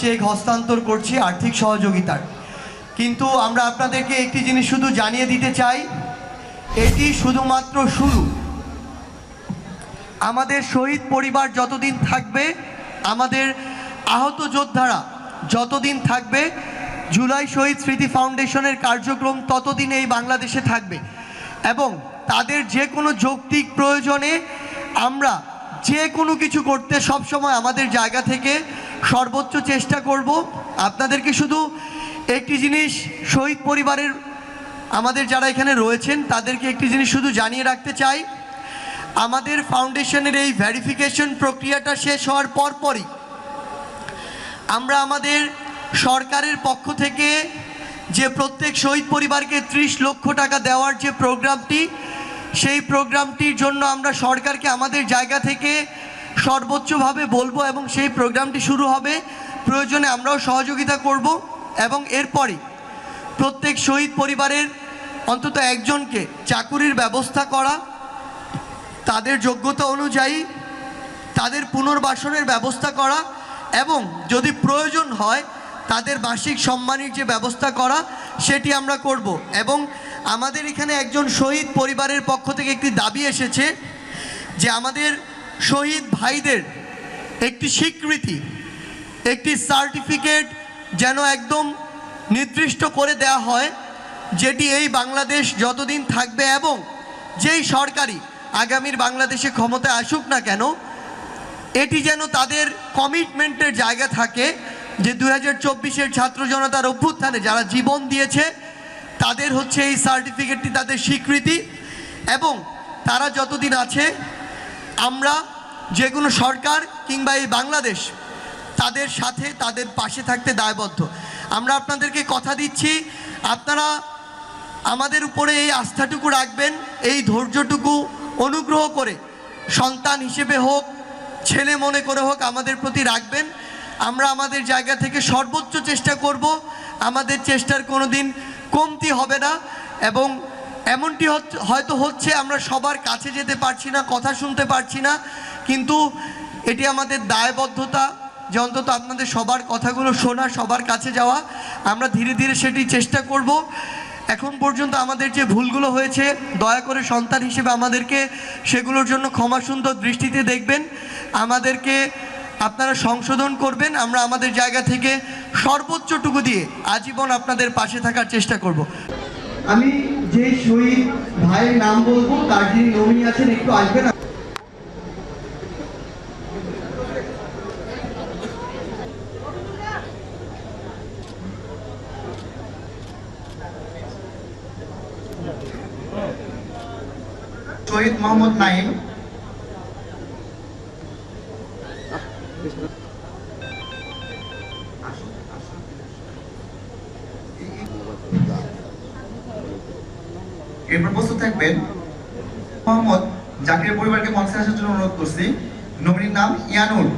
Check হস্তান্তর করছি আর্থিক সহযোগিতার। কিন্তু আমরা আপনাদেরকে একটি জিনিস শুধু জানিয়ে দিতে চাই, এটি শুধুমাত্র শুরু। আমাদের শহীদ পরিবার যতদিন থাকবে, আমাদের আহত যোদ্ধারা যতদিন থাকবে, জুলাই শহীদ স্মৃতি ফাউন্ডেশনের কার্যক্রম ততদিন এই বাংলাদেশে থাকবে। এবং তাদের যে কোনো যৌক্তিক প্রয়োজনে আমরা যে কোনো কিছু করতে সবসময় আমাদের জায়গা থেকে সর্বোচ্চ চেষ্টা করব। আপনাদেরকে শুধু একটি জিনিস শহীদ পরিবারের আমাদের যারা এখানে রয়েছেন, তাদেরকে একটি জিনিস শুধু জানিয়ে রাখতে চাই। আমাদের ফাউন্ডেশনের এই ভেরিফিকেশন প্রক্রিয়াটা শেষ হওয়ার পরপরই আমরা আমাদের সরকারের পক্ষ থেকে যে প্রত্যেক শহীদ পরিবারকে ত্রিশ লক্ষ টাকা দেওয়ার যে প্রোগ্রামটি সেই প্রোগ্রামটির জন্য আমরা সরকারকে আমাদের জায়গা থেকে সর্বোচ্চভাবে বলব এবং সেই প্রোগ্রামটি শুরু হবে। প্রয়োজনে আমরাও সহযোগিতা করব এবং এরপরে প্রত্যেক শহীদ পরিবারের অন্তত একজনকে চাকুরির ব্যবস্থা করা, তাদের যোগ্যতা অনুযায়ী তাদের পুনর্বাসনের ব্যবস্থা করা এবং যদি প্রয়োজন হয় তাদের বার্ষিক সম্মানের যে ব্যবস্থা করা, সেটি আমরা করব। এবং আমাদের এখানে একজন শহীদ পরিবারের পক্ষ থেকে একটি দাবি এসেছে যে আমাদের শহীদ ভাইদের একটি স্বীকৃতি, একটি সার্টিফিকেট যেন একদম নির্দিষ্ট করে দেওয়া হয়, যেটি এই বাংলাদেশ যতদিন থাকবে এবং যেই সরকারি আগামীর বাংলাদেশে ক্ষমতায় আসুক না কেন, এটি যেন তাদের কমিটমেন্টের জায়গা থাকে। যে দু হাজার ছাত্র জনতার অভ্যুত্থানে যারা জীবন দিয়েছে, তাদের হচ্ছে এই সার্টিফিকেটটি তাদের স্বীকৃতি এবং তারা যতদিন আছে, আমরা যে কোনো সরকার কিংবা এই বাংলাদেশ তাদের সাথে, তাদের পাশে থাকতে দায়বদ্ধ। আমরা আপনাদেরকে কথা দিচ্ছি, আপনারা আমাদের উপরে এই আস্থাটুকু রাখবেন, এই ধৈর্যটুকু অনুগ্রহ করে সন্তান হিসেবে হোক, ছেলে মনে করে হোক, আমাদের প্রতি রাখবেন। আমরা আমাদের জায়গা থেকে সর্বোচ্চ চেষ্টা করব। আমাদের চেষ্টার কোনো দিন কমতি হবে না এবং এমনটি হয়তো হচ্ছে আমরা সবার কাছে যেতে পারছি না, কথা শুনতে পারছি না, কিন্তু এটি আমাদের দায়বদ্ধতা যে অন্তত আপনাদের সবার কথাগুলো শোনা, সবার কাছে যাওয়া, আমরা ধীরে ধীরে সেটি চেষ্টা করব। এখন পর্যন্ত আমাদের যে ভুলগুলো হয়েছে, দয়া করে সন্তান হিসেবে আমাদেরকে সেগুলোর জন্য ক্ষমা সুন্দর দৃষ্টিতে দেখবেন। আমাদেরকে আপনারা সংশোধন করবেন, আমরা আমাদের জায়গা থেকে সর্বোচ্চটুকু দিয়ে আজীবন আপনাদের পাশে থাকার চেষ্টা করব। আমি যে শহীদ ভাইয়ের নাম বলব, তার যিনি নমিনি আছেন, একটু আসবেন? শহীদ মোহাম্মদ নাইম এরপর প্রস্তুত থাকবেন মোহাম্মদ জাকিরের পরিবারকে মঞ্চে আসার জন্য অনুরোধ করছি। নবীর নাম ইয়ানুর